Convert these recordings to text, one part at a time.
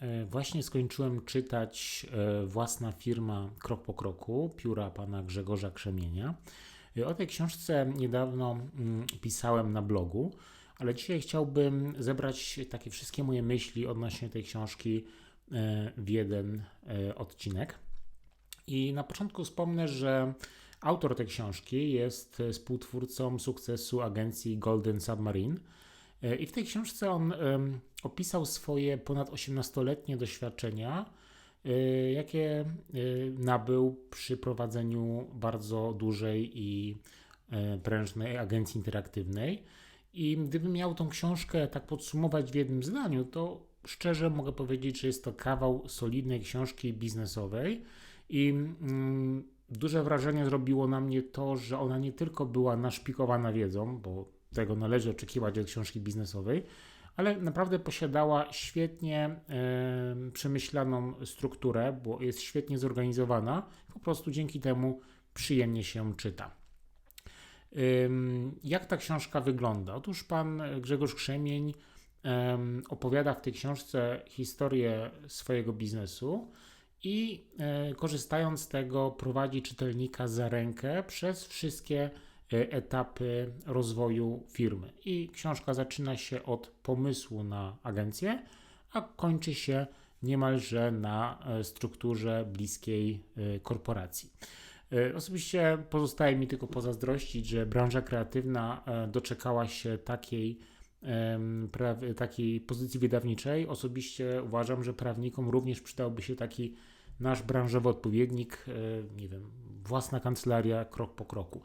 e, właśnie skończyłem czytać e, Własna firma krok po kroku pióra pana Grzegorza Krzemienia. E, o tej książce niedawno mm, pisałem na blogu, ale dzisiaj chciałbym zebrać takie wszystkie moje myśli odnośnie tej książki w jeden odcinek. I na początku wspomnę, że autor tej książki jest współtwórcą sukcesu agencji Golden Submarine I w tej książce on opisał swoje ponad 18-letnie doświadczenia, e, jakie e, nabył przy prowadzeniu bardzo dużej i prężnej agencji interaktywnej. I gdybym miał tą książkę tak podsumować w jednym zdaniu, to szczerze mogę powiedzieć, że jest to kawał solidnej książki biznesowej i mm, duże wrażenie zrobiło na mnie to, że ona nie tylko była naszpikowana wiedzą, bo tego należy oczekiwać od książki biznesowej, ale naprawdę posiadała świetnie e, przemyślaną strukturę, bo jest świetnie zorganizowana. Po prostu dzięki temu przyjemnie się czyta. E, jak ta książka wygląda? Otóż pan Grzegorz Krzemień e, opowiada w tej książce historię swojego biznesu i e, korzystając z tego prowadzi czytelnika za rękę przez wszystkie etapy rozwoju firmy. I książka zaczyna się od pomysłu na agencję, a kończy się niemalże na e, strukturze bliskiej e, korporacji. Osobiście pozostaje mi tylko pozazdrościć, że branża kreatywna doczekała się takiej, takiej pozycji wydawniczej. Osobiście uważam, że prawnikom również przydałby się taki nasz branżowy odpowiednik, nie wiem, własna kancelaria krok po kroku.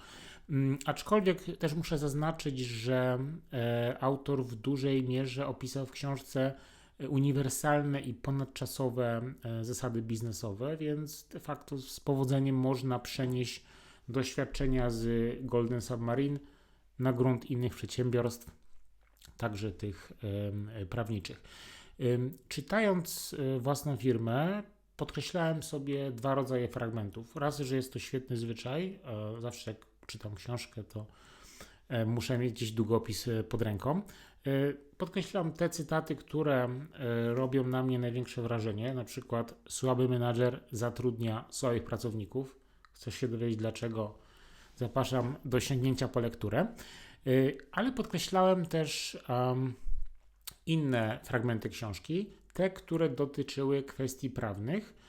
Mm, aczkolwiek też muszę zaznaczyć, że e, autor w dużej mierze opisał w książce e, uniwersalne i ponadczasowe e, zasady biznesowe, więc de facto z powodzeniem można przenieść doświadczenia z Golden Submarine na grunt innych przedsiębiorstw, także tych prawniczych. Czytając własną firmę, podkreślałem sobie dwa rodzaje fragmentów. Raz, że jest to świetny zwyczaj, zawsze jak czytam książkę, to e, muszę mieć gdzieś długopis e, pod ręką. E, podkreślam te cytaty, które robią na mnie największe wrażenie. Na przykład słaby menadżer zatrudnia słabych pracowników. Chcesz się dowiedzieć dlaczego? Zapraszam do sięgnięcia po lekturę. Ale podkreślałem też inne fragmenty książki, te, które dotyczyły kwestii prawnych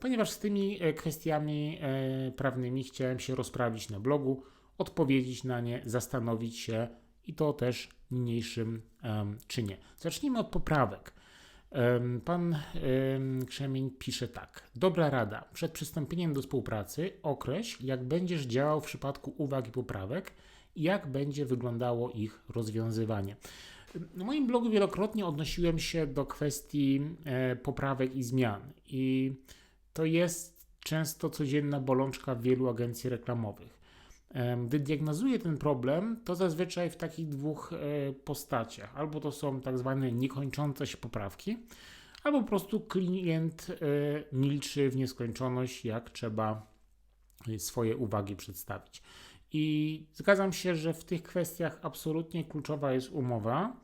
ponieważ z tymi e, kwestiami e, prawnymi chciałem się rozprawić na blogu, odpowiedzieć na nie, zastanowić się i to też niniejszym czynie. Zacznijmy od poprawek. Pan Krzemień pisze tak. Dobra rada. Przed przystąpieniem do współpracy określ, jak będziesz działał w przypadku uwag i poprawek i jak będzie wyglądało ich rozwiązywanie. Na moim blogu wielokrotnie odnosiłem się do kwestii e, poprawek i zmian, i to jest często codzienna bolączka wielu agencji reklamowych. Gdy diagnozuję ten problem, to zazwyczaj w takich dwóch e, postaciach. Albo to są tak zwane niekończące się poprawki, albo po prostu klient e, milczy w nieskończoność, jak trzeba swoje uwagi przedstawić. I zgadzam się, że w tych kwestiach absolutnie kluczowa jest umowa.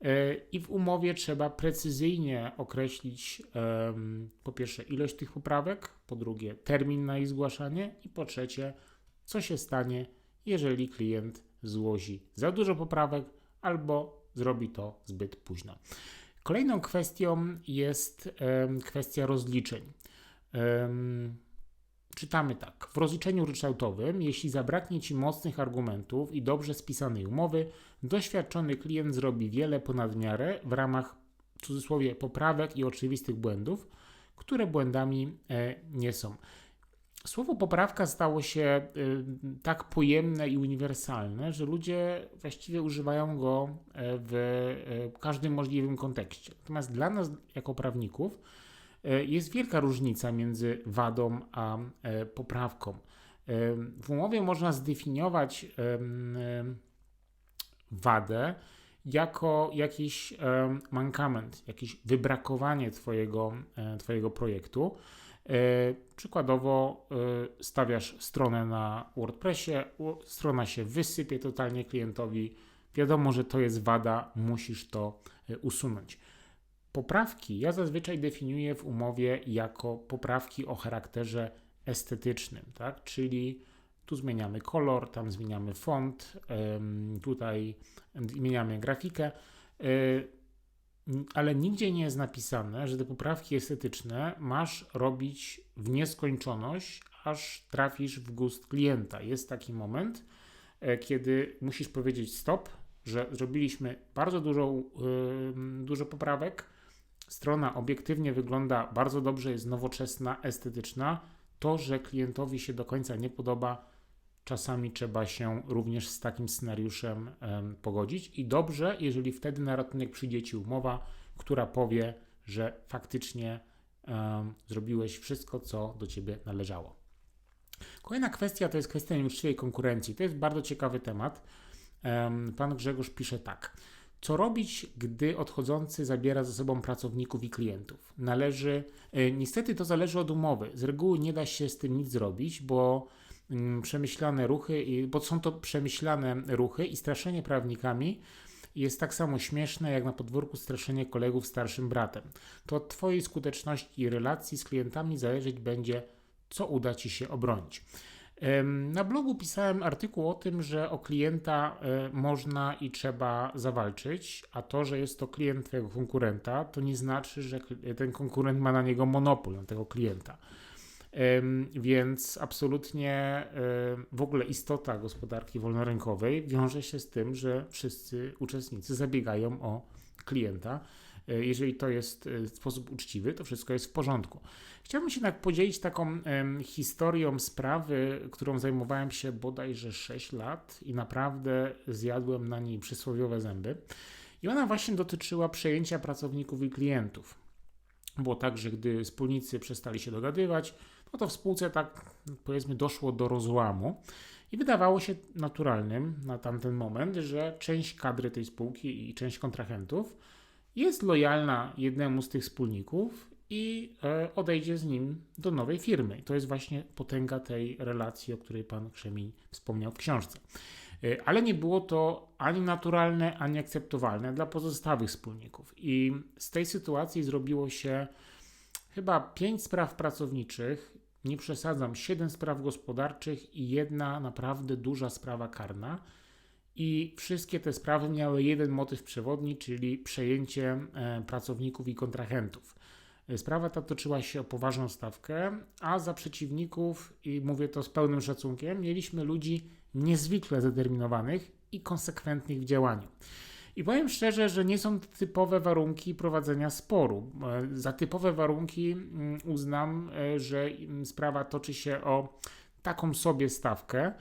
E, I w umowie trzeba precyzyjnie określić po pierwsze ilość tych poprawek, po drugie termin na ich zgłaszanie i po trzecie co się stanie, jeżeli klient złoży za dużo poprawek albo zrobi to zbyt późno. Kolejną kwestią jest kwestia rozliczeń. Czytamy tak. W rozliczeniu ryczałtowym, jeśli zabraknie Ci mocnych argumentów i dobrze spisanej umowy, doświadczony klient zrobi wiele ponad miarę w ramach, w cudzysłowie, poprawek i oczywistych błędów, które błędami e, nie są. Słowo poprawka stało się e, tak pojemne i uniwersalne, że ludzie właściwie używają go e, w e, każdym możliwym kontekście. Natomiast dla nas, jako prawników, jest wielka różnica między wadą a e, poprawką. E, w umowie można zdefiniować wadę jako jakiś mankament, jakieś wybrakowanie Twojego, twojego projektu. Przykładowo stawiasz stronę na WordPressie, strona się wysypie totalnie klientowi. Wiadomo, że to jest wada, musisz to usunąć. Poprawki ja zazwyczaj definiuję w umowie jako poprawki o charakterze estetycznym, tak? Czyli tu zmieniamy kolor, tam zmieniamy font, tutaj zmieniamy grafikę, ale nigdzie nie jest napisane, że te poprawki estetyczne masz robić w nieskończoność, aż trafisz w gust klienta. Jest taki moment, e, kiedy musisz powiedzieć stop, że zrobiliśmy bardzo dużo, dużo poprawek. Strona obiektywnie wygląda bardzo dobrze, jest nowoczesna, estetyczna. To, że klientowi się do końca nie podoba, czasami trzeba się również z takim scenariuszem um, pogodzić. I dobrze, jeżeli wtedy na ratunek przyjdzie ci umowa, która powie, że faktycznie um, zrobiłeś wszystko, co do ciebie należało. Kolejna kwestia to jest kwestia nieuczciwej konkurencji. To jest bardzo ciekawy temat. Um, pan Grzegorz pisze tak. Co robić, gdy odchodzący zabiera ze sobą pracowników i klientów? Należy, y, niestety to zależy od umowy. Z reguły nie da się z tym nic zrobić, bo Mm, przemyślane ruchy, bo są to przemyślane ruchy i straszenie prawnikami jest tak samo śmieszne jak na podwórku straszenie kolegów starszym bratem. To od Twojej skuteczności i relacji z klientami zależeć będzie, co uda Ci się obronić. Na blogu pisałem artykuł o tym, że o klienta e, można i trzeba zawalczyć, a to, że jest to klient Twojego konkurenta, to nie znaczy, że ten konkurent ma na niego monopol, na tego klienta. Więc absolutnie w ogóle istota gospodarki wolnorynkowej wiąże się z tym, że wszyscy uczestnicy zabiegają o klienta. E, jeżeli to jest e, w sposób uczciwy, to wszystko jest w porządku. Chciałbym się jednak podzielić taką historią sprawy, którą zajmowałem się bodajże 6 lat i naprawdę zjadłem na niej przysłowiowe zęby. I ona właśnie dotyczyła przejęcia pracowników i klientów. Było tak, że gdy wspólnicy przestali się dogadywać, no to w spółce tak powiedzmy doszło do rozłamu i wydawało się naturalnym na tamten moment, że część kadry tej spółki i część kontrahentów jest lojalna jednemu z tych wspólników i e, odejdzie z nim do nowej firmy. To jest właśnie potęga tej relacji, o której pan Krzemień wspomniał w książce. E, ale nie było to ani naturalne, ani akceptowalne dla pozostałych wspólników. I z tej sytuacji zrobiło się chyba pięć spraw pracowniczych nie przesadzam, 7 spraw gospodarczych i jedna naprawdę duża sprawa karna. I wszystkie te sprawy miały jeden motyw przewodni, czyli przejęcie e, pracowników i kontrahentów. E, sprawa ta toczyła się o poważną stawkę, a za przeciwników, i mówię to z pełnym szacunkiem, mieliśmy ludzi niezwykle zdeterminowanych i konsekwentnych w działaniu. I powiem szczerze, że nie są typowe warunki prowadzenia sporu. E, za typowe warunki mm, uznam, że mm, sprawa toczy się o taką sobie stawkę,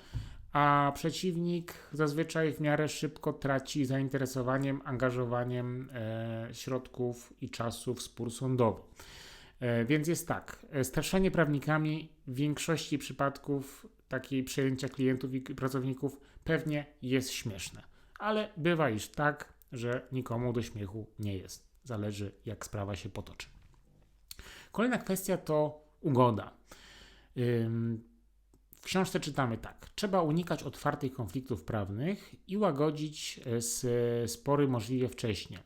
a przeciwnik zazwyczaj w miarę szybko traci zainteresowaniem, angażowaniem e, środków i czasu w spór sądowy. Więc jest tak, straszenie prawnikami w większości przypadków takiej przejęcia klientów i pracowników pewnie jest śmieszne ale bywa iż tak, że nikomu do śmiechu nie jest. Zależy, jak sprawa się potoczy. Kolejna kwestia to ugoda. W książce czytamy tak: Trzeba unikać otwartych konfliktów prawnych i łagodzić e, spory możliwie wcześnie,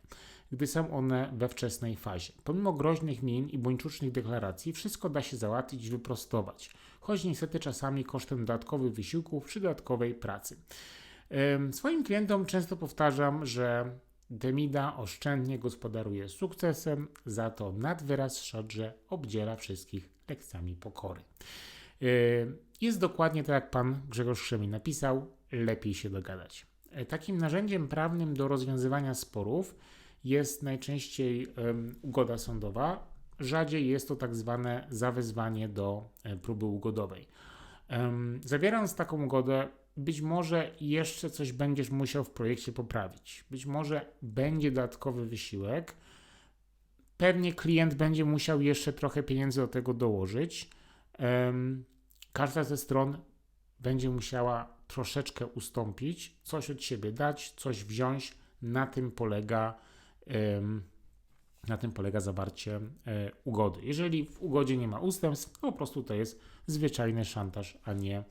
gdy są one we wczesnej fazie. Pomimo groźnych min i buńczucznych deklaracji, wszystko da się załatwić i wyprostować, choć niestety czasami kosztem dodatkowych wysiłków czy dodatkowej pracy. Swoim klientom często powtarzam, że Demida oszczędnie gospodaruje sukcesem, za to nad wyraz szodrze obdziela wszystkich lekcjami pokory. Jest dokładnie tak, jak pan Grzegorz Krzemi napisał, lepiej się dogadać. E, takim narzędziem prawnym do rozwiązywania sporów jest najczęściej ugoda sądowa, rzadziej jest to tak zwane zawezwanie do e, próby ugodowej. Zawierając taką ugodę, być może jeszcze coś będziesz musiał w projekcie poprawić. Być może będzie dodatkowy wysiłek. Pewnie klient będzie musiał jeszcze trochę pieniędzy do tego dołożyć. Każda ze stron będzie musiała troszeczkę ustąpić, coś od siebie dać, coś wziąć. Na tym polega, na tym polega zawarcie um, ugody. Jeżeli w ugodzie nie ma ustępstw, po prostu to jest zwyczajny szantaż, a nie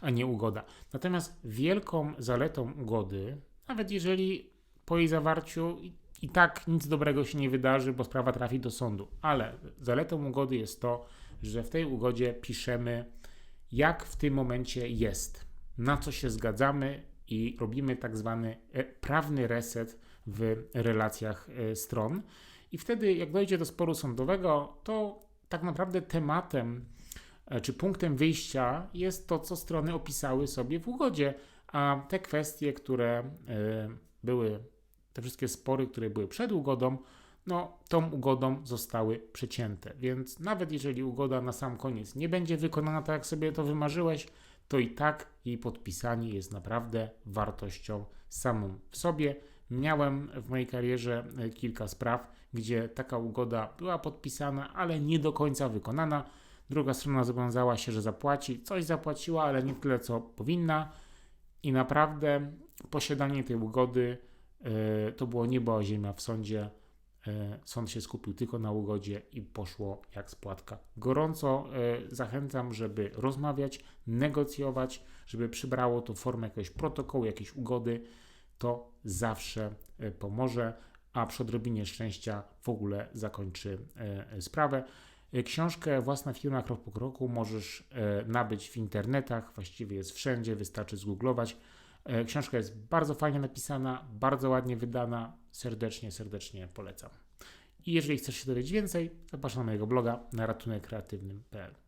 a nie ugoda. Natomiast wielką zaletą ugody, nawet jeżeli po jej zawarciu i tak nic dobrego się nie wydarzy, bo sprawa trafi do sądu. Ale zaletą ugody jest to, że w tej ugodzie piszemy, jak w tym momencie jest, na co się zgadzamy i robimy tak zwany e, prawny reset w relacjach e, stron. I wtedy, jak dojdzie do sporu sądowego, to tak naprawdę tematem e, czy punktem wyjścia jest to, co strony opisały sobie w ugodzie, a te kwestie, które były, te wszystkie spory, które były przed ugodą, no, tą ugodą zostały przecięte. Więc nawet jeżeli ugoda na sam koniec nie będzie wykonana tak, jak sobie to wymarzyłeś, to i tak jej podpisanie jest naprawdę wartością samą w sobie. Miałem w mojej karierze e, kilka spraw, gdzie taka ugoda była podpisana, ale nie do końca wykonana. Druga strona zobowiązała się, że zapłaci, coś zapłaciła, ale nie tyle, co powinna. I naprawdę posiadanie tej ugody e, to było niebo a ziemia w sądzie. E, Sąd się skupił tylko na ugodzie i poszło jak spłatka. Gorąco e, zachęcam, żeby rozmawiać, negocjować, żeby przybrało to formę jakiegoś protokołu, jakiejś ugody. To zawsze e, pomoże, a przy odrobinie szczęścia w ogóle zakończy sprawę. Książkę Własna firma krok po kroku możesz nabyć w internetach, właściwie jest wszędzie, wystarczy zgooglować. E, Książka jest bardzo fajnie napisana, bardzo ładnie wydana. Serdecznie, serdecznie polecam. I jeżeli chcesz się dowiedzieć więcej, zapraszam na mojego bloga na ratunekkreatywnym.pl.